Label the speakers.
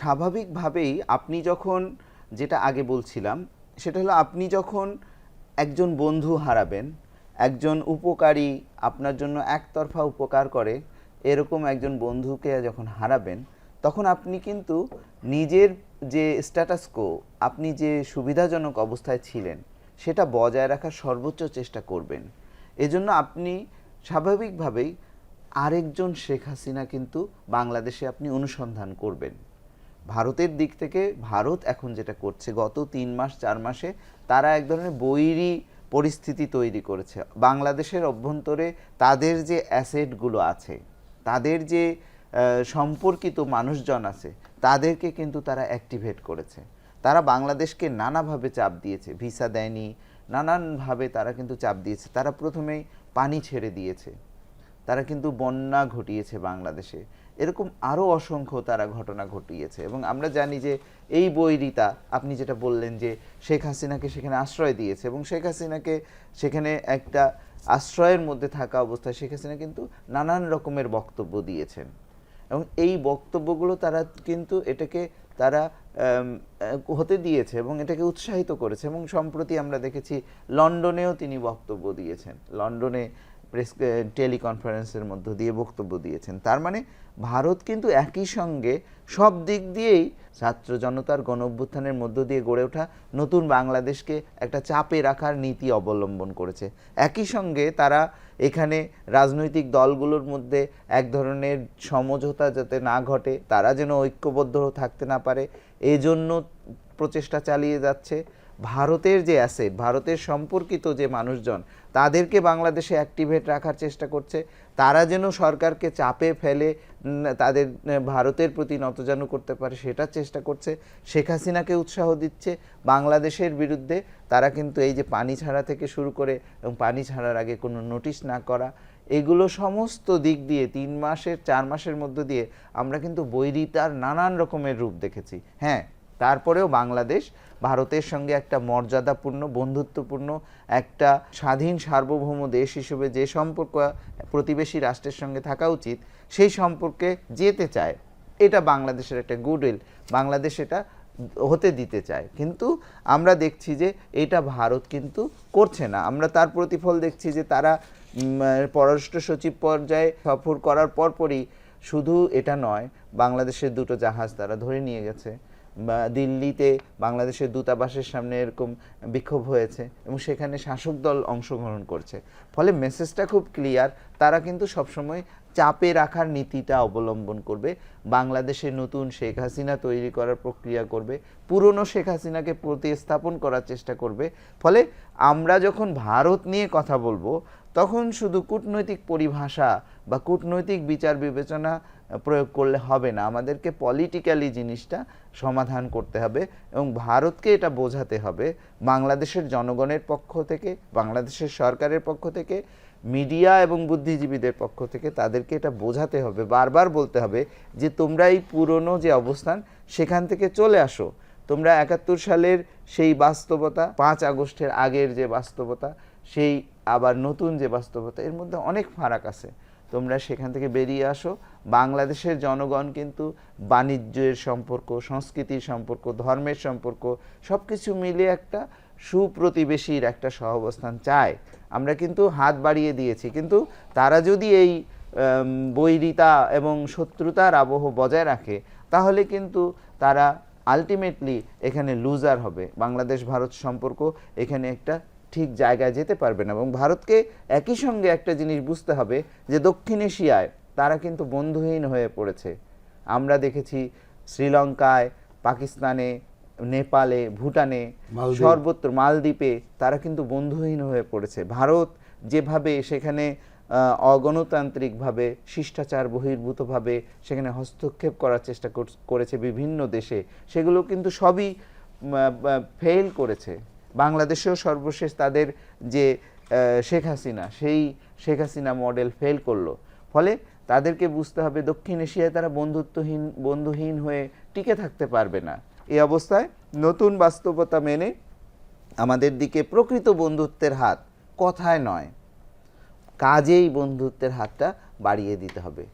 Speaker 1: স্বাভাবিকভাবেই আপনি যখন যেটা আগে বলছিলাম, সেটা হলো আপনি যখন একজন বন্ধু হারাবেন, একজন উপকারী আপনার জন্য একতরফা উপকার করে, এরকম একজন বন্ধুকে যখন হারাবেন, তখন আপনি কিন্তু নিজের যে স্ট্যাটাসকো আপনি যে সুবিধাজনক অবস্থায় ছিলেন, সেটা বজায় রাখার সর্বোচ্চ চেষ্টা করবেন। এজন্য আপনি স্বাভাবিকভাবেই আরেকজন শেখ হাসিনা কিন্তু বাংলাদেশে আপনি অনুসন্ধান করবেন। ভারতের দিক থেকে ভারত এখন যেটা করছে, গত তিন মাস, চার মাসে তারা এক ধরনের বৈরী পরিস্থিতি তৈরি করেছে। বাংলাদেশের অভ্যন্তরে তাদের যে অ্যাসেটগুলো আছে, তাদের যে সম্পর্কিত মানুষজন আছে, তাদেরকে কিন্তু তারা অ্যাক্টিভেট করেছে। তারা বাংলাদেশকে নানাভাবে চাপ দিয়েছে, ভিসা দেয়নি, নানানভাবে তারা কিন্তু চাপ দিয়েছে। তারা প্রথমেই পানি ছেড়ে দিয়েছে। তারা কিন্তু বন্যা ঘটিয়েছে বাংলাদেশে। এরকম আরও অসংখ্য তারা ঘটনা ঘটিয়েছে এবং আমরা জানি যে এই বৈরিতা আপনি যেটা বললেন যে শেখ হাসিনাকে সেখানে আশ্রয় দিয়েছে এবং শেখ হাসিনাকে সেখানে একটা আশ্রয়ের মধ্যে থাকা অবস্থায় শেখ হাসিনা কিন্তু নানান রকমের বক্তব্য দিয়েছেন। এবং এই বক্তব্যগুলো তারা কিন্তু এটাকে তারা হতে দিয়েছে এবং এটাকে উৎসাহিত করেছে এবং সম্প্রতি আমরা দেখেছি লন্ডনেও তিনি বক্তব্য দিয়েছেন। লন্ডনে প্রেস টেলিকনফারেন্সের মধ্য দিয়ে বক্তব্য দিয়েছেন। তার মানে ভারত কিন্তু একই সঙ্গে সব দিক দিয়েই ছাত্র জনতার গণ অভ্যুত্থানের মধ্য দিয়ে গড়ে ওঠা নতুন বাংলাদেশকে একটা চাপে রাখার নীতি অবলম্বন করেছে। একই সঙ্গে তারা এখানে রাজনৈতিক দলগুলোর মধ্যে এক ধরনের সমঝোতা যাতে না ঘটে, তারা যেন ঐক্যবদ্ধ থাকতে না পারে এই জন্য প্রচেষ্টা চালিয়ে যাচ্ছে। ভারতের যে অ্যাসেট ভারতের সম্পর্কিত যে মানুষজন, তাদেরকে বাংলাদেশে অ্যাক্টিভেট রাখার চেষ্টা করছে। তারা যেন সরকারকে চাপে ফেলে তাদের ভারতের প্রতি নতজানু করতে পারে সেটার চেষ্টা করছে। শেখ হাসিনাকে উৎসাহ দিচ্ছে বাংলাদেশের বিরুদ্ধে। তারা কিন্তু এই যে পানি ছাড়া থেকে শুরু করে এবং পানি ছাড়ার আগে কোনো নোটিশ না করা, এগুলো সমস্ত দিক দিয়ে, তিন মাসের, চার মাসের মধ্য দিয়ে আমরা কিন্তু বৈরিতার নানান রকমের রূপ দেখেছি। হ্যাঁ তারপরেও বাংলাদেশ ভারতের সঙ্গে একটা মর্যাদাপূর্ণ, বন্ধুত্বপূর্ণ, একটা স্বাধীন সার্বভৌম দেশ হিসেবে যে সম্পর্ক প্রতিবেশী রাষ্ট্রের সঙ্গে থাকা উচিত, সেই সম্পর্কে যেতে চায়। এটা বাংলাদেশের একটা গুডউইল। বাংলাদেশ এটা হতে দিতে চায়। কিন্তু আমরা দেখছি যে এটা ভারত কিন্তু করছে না। আমরা তার প্রতিফল দেখছি যে তারা পররাষ্ট্র সচিব পর্যায়ে সফর করার পরপরই শুধু এটা নয়, বাংলাদেশের দুটো জাহাজ তারা ধরে নিয়ে গেছে। দিল্লিতে বাংলাদেশের দূতাবাসের সামনে এরকম বিক্ষোভ হয়েছে এবং সেখানে শাসক দল অংশগ্রহণ করছে। ফলে মেসেজটা খুব ক্লিয়ার তারা কিন্তু সবসময় চাপে রাখার নীতিটা অবলম্বন করবে। বাংলাদেশে নতুন শেখ হাসিনা তৈরি করার প্রক্রিয়া করবে, পুরনো শেখ হাসিনাকে প্রতিস্থাপন করার চেষ্টা করবে। ফলে আমরা যখন ভারত নিয়ে কথা বলব, তখন শুধু কূটনৈতিক পরিভাষা বা কূটনৈতিক বিচার বিবেচনা প্রয়োগ করলে হবে না। আমাদেরকে পলিটিক্যালি জিনিসটা সমাধান করতে হবে এবং ভারতকে এটা বোঝাতে হবে। বাংলাদেশের জনগণের পক্ষ থেকে, বাংলাদেশের সরকারের পক্ষ থেকে, মিডিয়া এবং বুদ্ধিজীবীদের পক্ষ থেকে তাদেরকে এটা বোঝাতে হবে, বারবার বলতে হবে যে তোমরা এই পুরনো যে অবস্থান, সেখান থেকে চলে আসো। তোমরা একাত্তর সালের সেই বাস্তবতা, পাঁচ আগস্টের আগের যে বাস্তবতা, সেই আবার নতুন যে বাস্তবতা, এর মধ্যে অনেক ফারাক আছে। তোমরা সেখান থেকে বেরিয়ে আসো। বাংলাদেশের জনগণ কিন্তু বাণিজ্যের সম্পর্ক, সংস্কৃতির সম্পর্ক, ধর্মের সম্পর্ক সব কিছু মিলে একটা সুপ্রতিবেশীর একটা সহাবস্থান চায়। আমরা কিন্তু হাত বাড়িয়ে দিয়েছি। কিন্তু তারা যদি এই বৈরিতা এবং শত্রুতার আবহ বজায় রাখে, তাহলে কিন্তু তারা আলটিমেটলি এখানে লুজার হবে। বাংলাদেশ ভারত সম্পর্ক এখানে একটা ঠিক জায়গায় যেতে পারবে না। এবং ভারতকে একই সঙ্গে একটা জিনিস বুঝতে হবে যে দক্ষিণ এশিয়ায় তারা কিন্তু বন্ধুহীন হয়ে পড়েছে। আমরা দেখেছি শ্রীলঙ্কায় পাকিস্তানে নেপালে ভুটানে সর্বত্র মালদ্বীপে তারা কিন্তু বন্ধুহীন হয়ে পড়েছে। ভারত যেভাবে সেখানে অগণতান্ত্রিকভাবে শিষ্টাচার বহির্ভূতভাবে সেখানে হস্তক্ষেপ করার চেষ্টা করেছে বিভিন্ন দেশে সেগুলো কিন্তু সবই ফেল করেছে। বাংলাদেশেও সর্বশেষ তাদের যে শেখ হাসিনা, সেই শেখ হাসিনা মডেল ফেল করল। ফলে তাদেরকে বুঝতে হবে দক্ষিণ এশিয়ায় তারা বন্ধুত্বহীন, বন্ধুহীন হয়ে টিকে থাকতে পারবে না। এই অবস্থায় নতুন বাস্তবতা মেনে আমাদের দিকে প্রকৃত বন্ধুত্বের হাত কথায় নয়, কাজেই বন্ধুত্বের হাতটা বাড়িয়ে দিতে হবে।